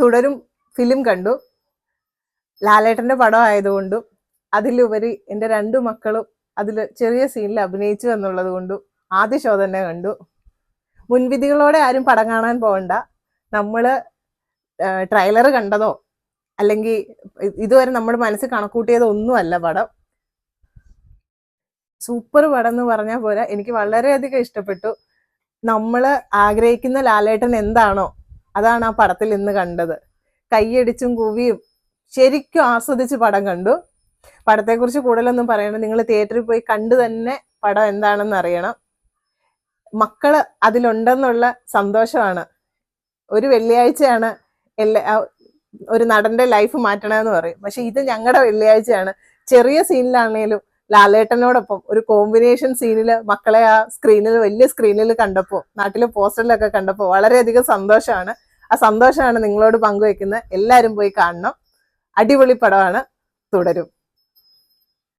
തുടരും. ഫിലിം കണ്ടു. ലാലേട്ടന്റെ പടം ആയതുകൊണ്ടും അതിലുപരി എന്റെ രണ്ടു മക്കളും അതിൽ ചെറിയ സീനിൽ അഭിനയിച്ചു എന്നുള്ളത് കൊണ്ടും ആദ്യ ഷോ തന്നെ കണ്ടു. മുൻവിധികളോടെ ആരും പടം കാണാൻ പോകണ്ട നമ്മൾ ട്രെയിലർ കണ്ടതോ അല്ലെങ്കിൽ ഇതുവരെ നമ്മുടെ മനസ്സിൽ കണക്കൂട്ടിയതോ ഒന്നുമല്ല പടം. സൂപ്പർ പടം എന്ന് പറഞ്ഞാൽ പോരാ. എനിക്ക് വളരെയധികം ഇഷ്ടപ്പെട്ടു. നമ്മൾ ആഗ്രഹിക്കുന്ന ലാലേട്ടൻ എന്താണോ അതാണ് ആ പടത്തിൽ ഇന്ന് കണ്ടത്. കൈയടിച്ചും കൂവിയും ശരിക്കും ആസ്വദിച്ച് പടം കണ്ടു. പടത്തെക്കുറിച്ച് കൂടുതലൊന്നും പറയണം നിങ്ങൾ തിയേറ്ററിൽ പോയി കണ്ടു തന്നെ പടം എന്താണെന്ന് അറിയണം. മക്കൾ അതിലുണ്ടെന്നുള്ള സന്തോഷമാണ്. ഒരു വെള്ളിയാഴ്ചയാണ് എല്ലാ ഒരു നടന്റെ ലൈഫ് മാറ്റണമെന്ന് പറയും. പക്ഷെ ഇത് ഞങ്ങളുടെ വെള്ളിയാഴ്ചയാണ്. ചെറിയ സീനിലാണെങ്കിലും ലാലേട്ടനോടൊപ്പം ഒരു കോമ്പിനേഷൻ സീനിൽ മക്കളെ ആ സ്ക്രീനിൽ വലിയ സ്ക്രീനിൽ കണ്ടപ്പോൾ നാട്ടിലെ പോസ്റ്ററിലൊക്കെ കണ്ടപ്പോൾ വളരെയധികം സന്തോഷമാണ്. ആ സന്തോഷമാണ് നിങ്ങളോട് പങ്കുവെക്കുന്നത് എല്ലാവരും പോയി കാണണം. അടിപൊളി പടമാണ്. തുടരും.